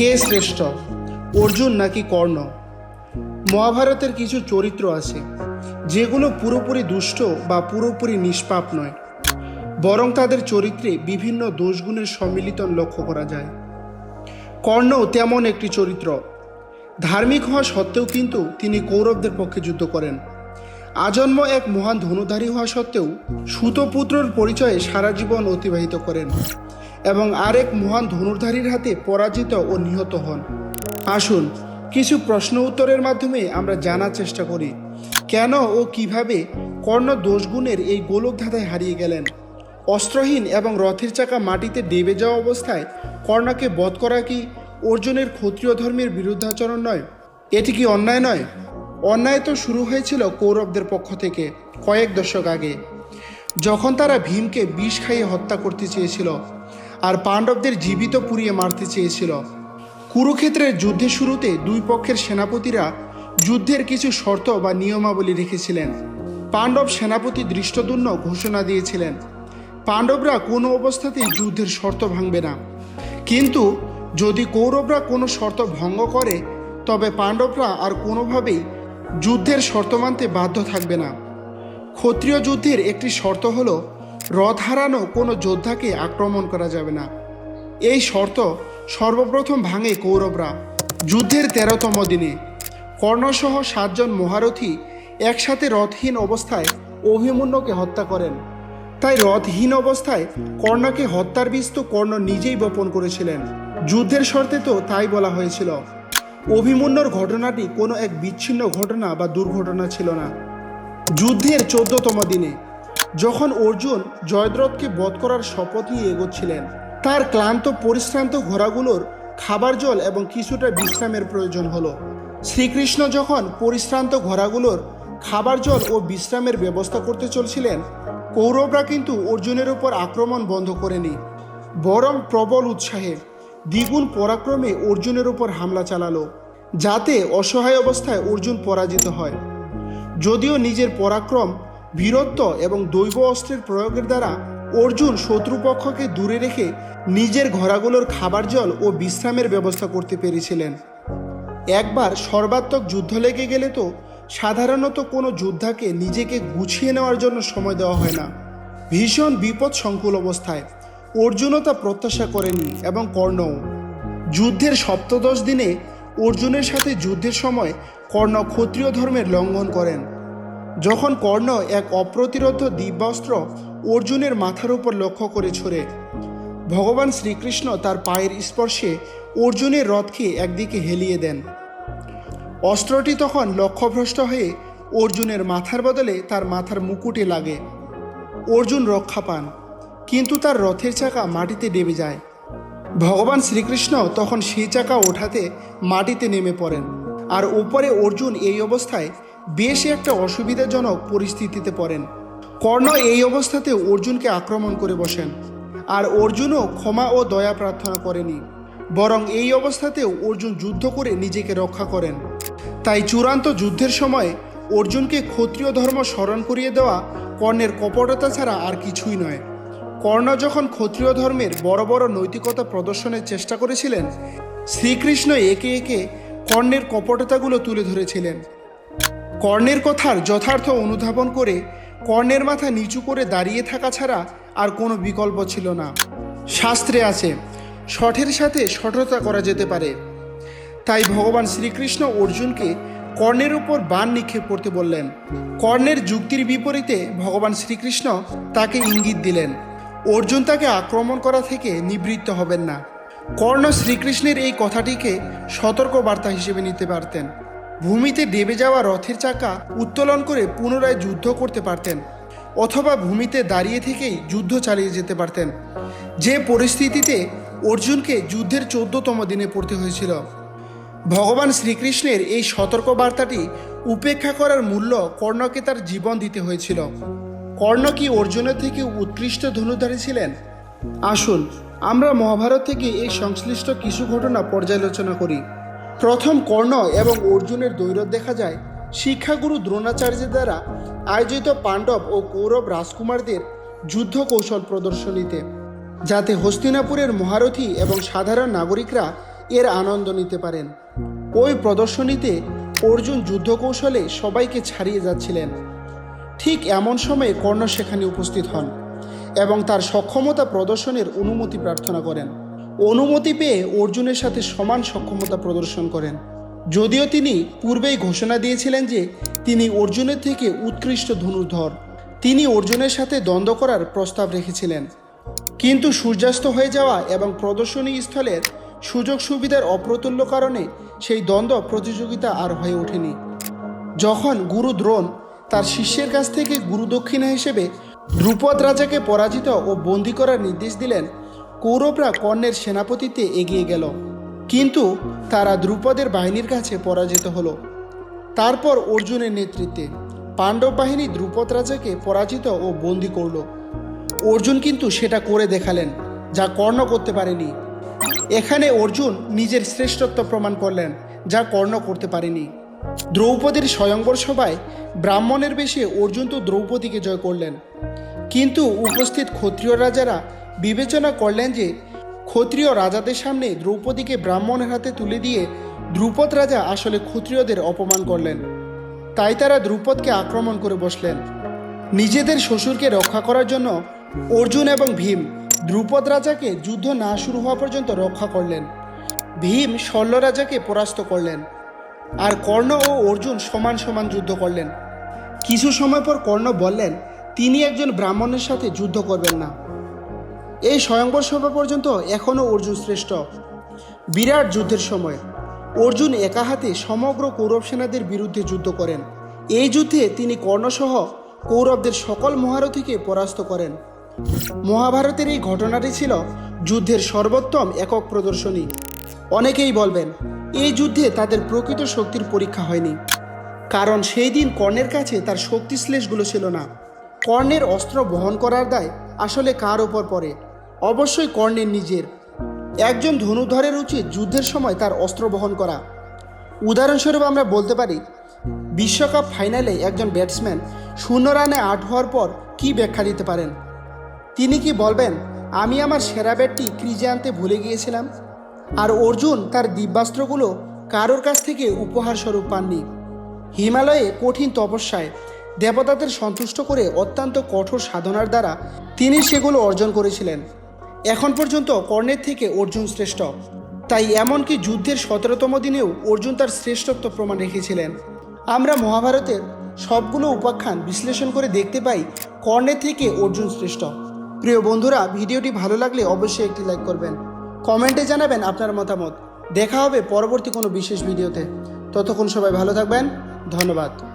কে শ্রেষ্ঠ, অর্জুন নাকি কর্ণ? মহাভারতের কিছু চরিত্র আছে, যেগুলো পুরোপুরি দুষ্ট বা পুরোপুরি নিষ্পাপ নয়, বরং তাদের চরিত্রে বিভিন্ন দোষগুণের সম্মিলিত লক্ষ্য করা যায়। কর্ণ তেমন একটি চরিত্র। ধার্মিক হওয়া সত্ত্বেও কিন্তু তিনি কৌরবদের পক্ষে যুদ্ধ করেন। আজন্ম এক মহান ধনুধারী হওয়া সত্ত্বেও সুতপুত্রর পরিচয়ে সারা জীবন অতিবাহিত করেন। এবং আরেক মহান ধনুর্ধারীর হাতে পরাজিত ও নিহত হন। আসুন, কিছু প্রশ্ন উত্তরের মাধ্যমে আমরা জানার চেষ্টা করি। কেন ও কীভাবে কর্ণ দোষগুণের এই গোলক ধাঁধায় হারিয়ে গেলেন? অস্ত্রহীন এবং রথের চাকা মাটিতে ডেবে যাওয়া অবস্থায় কর্ণকে বধ করা কি অর্জুনের ক্ষত্রিয় ধর্মের বিরুদ্ধাচরণ নয়? এটি কি অন্যায় নয়? অন্যায় তো শুরু হয়েছিল কৌরবদের পক্ষ থেকে, কয়েক দশক আগে। যখন তারা ভীমকে বিষ খাইয়ে হত্যা করতে চেয়েছিল আর পাণ্ডবদের জীবিত পুড়িয়ে মারতে চেয়েছিল। কুরুক্ষেত্রের যুদ্ধের শুরুতে দুই পক্ষের সেনাপতিরা যুদ্ধের কিছু শর্ত বা নিয়মাবলী রেখেছিলেন। পাণ্ডব সেনাপতি দৃষ্টদুন্ন ঘোষণা দিয়েছিলেন, পাণ্ডবরা কোনো অবস্থাতেই যুদ্ধের শর্ত ভাঙবে না। কিন্তু যদি কৌরবরা কোনো শর্ত ভঙ্গ করে, তবে পাণ্ডবরা আর কোনোভাবেই যুদ্ধের শর্ত মানতে বাধ্য থাকবে না। ক্ষত্রিয় যুদ্ধের একটি শর্ত হলো রথ হারানো কোনো যোদ্ধাকে আক্রমণ করা যাবে না। এই শর্ত সর্বপ্রথম ভাঙে কৌরবরা। যুদ্ধের তেরোতম দিনে কর্ণসহ সাতজন মহারথী একসাথে রথহীন অবস্থায় অভিমন্যুকে হত্যা করেন। তাই রথহীন অবস্থায় কর্ণকে হত্যার বীজ তো কর্ণ নিজেই বপন করেছিলেন। যুদ্ধের শর্তে তো তাই বলা হয়েছিল। অভিমন্যুর ঘটনাটি কোনো এক বিচ্ছিন্ন ঘটনা বা দুর্ঘটনা ছিল না। যুদ্ধের চোদ্দতম দিনে যখন অর্জুন জয়দ্রথকে বধ করার শপথ নিয়ে এগোচ্ছিলেন, তার ক্লান্ত, পরিশ্রান্ত ঘোড়াগুলোর খাবার জল এবং কিছুটা বিশ্রামের প্রয়োজন হলো। শ্রীকৃষ্ণ যখন পরিশ্রান্ত ঘোড়াগুলোর খাবার জল ও বিশ্রামের ব্যবস্থা করতে চলছিলেন, কৌরবরা কিন্তু অর্জুনের উপর আক্রমণ বন্ধ করেনি। বরং প্রবল উৎসাহে, দ্বিগুণ পরাক্রমে অর্জুনের উপর হামলা চালালো, যাতে অসহায় অবস্থায় অর্জুন পরাজিত হয়। যদিও নিজের পরাক্রম বীরত্ব এবং দৈব অস্ত্রের প্রয়োগের দ্বারা অর্জুন শত্রুপক্ষকে দূরে রেখে নিজের ঘোড়াগুলোর খাবার জল ও বিশ্রামের ব্যবস্থা করতে পেরেছিলেন। একবার সর্বাত্মক যুদ্ধ লেগে গেলে তো সাধারণত কোনো যোদ্ধাকে নিজেকে গুছিয়ে নেওয়ার জন্য সময় দেওয়া হয় না। ভীষণ বিপদ সংকুল অবস্থায় অর্জুনও তা প্রত্যাশা করেনি এবং কর্ণও। যুদ্ধের সপ্তদশ দিনে অর্জুনের সাথে যুদ্ধের সময় কর্ণ ক্ষত্রিয় ধর্মের লঙ্ঘন করেন। যখন কর্ণ এক অপ্রতিরোধ দিব্যাস্ত্র অর্জুনের মাথার উপর লক্ষ্য করে ছড়ে, ভগবান শ্রীকৃষ্ণ তার পায়ের স্পর্শে অর্জুনের রথকে একদিকে হেলিয়ে দেন। অস্ত্রটি তখন লক্ষ্যভ্রষ্ট হয়ে অর্জুনের মাথার বদলে তার মাথার মুকুটে লাগে। অর্জুন রক্ষা পান, কিন্তু তার রথের চাকা মাটিতে ডেবে যায়। ভগবান শ্রীকৃষ্ণ তখন সেই চাকা ওঠাতে মাটিতে নেমে পড়েন, আর উপরে অর্জুন এই অবস্থায় বেশ একটা অসুবিধাজনক পরিস্থিতিতে পড়েন। কর্ণ এই অবস্থাতে অর্জুনকে আক্রমণ করে বসেন। আর অর্জুনও ক্ষমা ও দয়া প্রার্থনা করেনি। বরং এই অবস্থাতেও অর্জুন যুদ্ধ করে নিজেকে রক্ষা করেন। তাই চূড়ান্ত যুদ্ধের সময় অর্জুনকে ক্ষত্রিয় ধর্ম স্মরণ করিয়ে দেওয়া কর্ণের কপটতা ছাড়া আর কিছুই নয়। কর্ণ যখন ক্ষত্রিয় ধর্মের বড় বড় নৈতিকতা প্রদর্শনের চেষ্টা করেছিলেন, শ্রীকৃষ্ণ একে একে কর্ণের কপটতাগুলো তুলে ধরেছিলেন। কর্ণের কথার যথার্থ অনুধাবন করে কর্ণের মাথা নিচু করে দাঁড়িয়ে থাকা ছাড়া আর কোনো বিকল্প ছিল না। শাস্ত্রে আছে, শঠের সাথে শঠতা করা যেতে পারে। তাই ভগবান শ্রীকৃষ্ণ অর্জুনকে কর্ণের উপর বান নিক্ষেপ করতে বললেন। কর্ণের যুক্তির বিপরীতে ভগবান শ্রীকৃষ্ণ তাকে ইঙ্গিত দিলেন। অর্জুন তাকে আক্রমণ করা থেকে নিবৃত্ত হবেন না। কর্ণ শ্রীকৃষ্ণের এই কথাটিকে সতর্ক বার্তা হিসেবে নিতে পারতেন। ভূমিতে ডেবে যাওয়া রথের চাকা উত্তোলন করে পুনরায় যুদ্ধ করতে পারতেন, অথবা ভূমিতে দাঁড়িয়ে থেকেই যুদ্ধ চালিয়ে যেতে পারতেন। যে পরিস্থিতিতে অর্জুনকে যুদ্ধের চোদ্দতম দিনে পড়তে হয়েছিল। ভগবান শ্রীকৃষ্ণের এই সতর্ক বার্তাটি উপেক্ষা করার মূল্য কর্ণকে তার জীবন দিতে হয়েছিল। কর্ণ কি অর্জুনের থেকে উৎকৃষ্ট ধনুধারী ছিলেন? আসুন, আমরা মহাভারত থেকে এই সংশ্লিষ্ট কিছু ঘটনা পর্যালোচনা করি। প্রথম কর্ণ এবং অর্জুনের দৈরথ দেখা যায়। শিক্ষাগুরু দ্রোণাচার্যের দ্বারা আয়োজিত পাণ্ডব ও কৌরব রাজকুমারদের যুদ্ধ কৌশল প্রদর্শনীতে, যাতে হস্তিনাপুরের মহারথী এবং সাধারণ নাগরিকরা এর আনন্দ নিতে পারেন। ওই প্রদর্শনীতে অর্জুন যুদ্ধ কৌশলে সবাইকে ছাড়িয়ে যাচ্ছিলেন। ঠিক এমন সময়ে কর্ণ সেখানে উপস্থিত হন এবং তার সক্ষমতা প্রদর্শনের অনুমতি প্রার্থনা করেন। অনুমতি পেয়ে অর্জুনের সাথে সমান সক্ষমতা প্রদর্শন করেন। যদিও তিনি পূর্বেই ঘোষণা দিয়েছিলেন যে তিনি অর্জুনের থেকে উৎকৃষ্ট ধনুর্ধর। তিনি অর্জুনের সাথে দ্বন্দ্ব করার প্রস্তাব রেখেছিলেন। কিন্তু সূর্যাস্ত হয়ে যাওয়া এবং প্রদর্শনী স্থলের সুযোগ সুবিধার অপ্রতুল্য কারণে সেই দ্বন্দ্ব প্রতিযোগিতা আর হয়ে ওঠেনি। যখন গুরু দ্রোণ তার শিষ্যের কাছ থেকে গুরুদক্ষিণা হিসেবে ধ্রুপদ রাজাকে পরাজিত ও বন্দী করার নির্দেশ দিলেন কৌরবরা কর্ণের সেনাপতিতে এগিয়ে গেল। কিন্তু তারা দ্রুপদের বাহিনীর কাছে পরাজিত হলো। তারপর অর্জুনের নেতৃত্বে পাণ্ডব বাহিনী দ্রুপদ রাজাকে পরাজিত ও বন্দি করল। অর্জুন কিন্তু সেটা করে দেখালেন, যা কর্ণ করতে পারেনি। এখানে অর্জুন নিজের শ্রেষ্ঠত্ব প্রমাণ করলেন, যা কর্ণ করতে পারেনি। দ্রৌপদীর স্বয়ংবর সভায় ব্রাহ্মণের বেশে অর্জুন তো দ্রৌপদীকে জয় করলেন। কিন্তু উপস্থিত ক্ষত্রিয় রাজারা বিবেচনা করলেন যে ক্ষত্রিয় রাজাদের সামনে দ্রৌপদীকে ব্রাহ্মণের হাতে তুলে দিয়ে দ্রুপদ রাজা আসলে ক্ষত্রিয়দের অপমান করলেন। তাই তারা দ্রুপদকে আক্রমণ করে বসলেন। নিজেদের শ্বশুরকে রক্ষা করার জন্য অর্জুন এবং ভীম দ্রুপদ রাজাকে যুদ্ধ না শুরু হওয়া পর্যন্ত রক্ষা করলেন। ভীম শল্য রাজাকে পরাস্ত করলেন আর কর্ণ ও অর্জুন সমান সমান যুদ্ধ করলেন। কিছু সময় পর কর্ণ বললেন, তিনি একজন ব্রাহ্মণের সাথে যুদ্ধ করবেন না। এই স্বয়ংবর সভা পর্যন্ত এখনও অর্জুন শ্রেষ্ঠ। বিরাট যুদ্ধের সময় অর্জুন একা হাতে সমগ্র কৌরব সেনাদের বিরুদ্ধে যুদ্ধ করেন। এই যুদ্ধে তিনি কর্ণসহ কৌরবদের সকল মহারথীকে পরাস্ত করেন। মহাভারতের এই ঘটনাটি ছিল যুদ্ধের সর্বোত্তম একক প্রদর্শনী। অনেকেই বলবেন, এই যুদ্ধে তাদের প্রকৃত শক্তির পরীক্ষা হয়নি। কারণ সেই দিন কর্ণের কাছে তার শক্তিশ্লেষগুলো ছিল না। কর্ণের অস্ত্র বহন করার দায় আসলে কার ওপর পড়ে? অবশ্যই কর্ণের নিজের। একজন ধনুধরের উচিত যুদ্ধের সময় তার অস্ত্র বহন করা। উদাহরণস্বরূপ আমরা বলতে পারি, বিশ্বকাপ ফাইনালে একজন ব্যাটসম্যান শূন্য রানে আট হওয়ার পর কি ব্যাখ্যা দিতে পারেন? তিনি কি বলবেন, আমি আমার সেরা ব্যাটটি ক্রিজে আনতে ভুলে গিয়েছিলাম আর অর্জুন তার দিব্যাস্ত্রগুলো কারোর কাছ থেকে উপহার স্বরূপ পাননি। হিমালয়ে কঠিন তপস্যায় দেবতাদের সন্তুষ্ট করে অত্যন্ত কঠোর সাধনার দ্বারা তিনি সেগুলো অর্জন করেছিলেন। এখন পর্যন্ত কর্ণের থেকে অর্জুন শ্রেষ্ঠ। তাই এমনকি যুদ্ধের সতেরোতম দিনেও অর্জুন তার শ্রেষ্ঠত্ব প্রমাণ রেখেছিলেন। আমরা মহাভারতের সবগুলো উপাখ্যান বিশ্লেষণ করে দেখতে পাই কর্ণের থেকে অর্জুন শ্রেষ্ঠ। প্রিয় বন্ধুরা, ভিডিওটি ভালো লাগলে অবশ্যই একটি লাইক করবেন। কমেন্টে জানাবেন আপনার মতামত। দেখা হবে পরবর্তী কোনো বিশেষ ভিডিওতে। ততক্ষণ সবাই ভালো থাকবেন। ধন্যবাদ।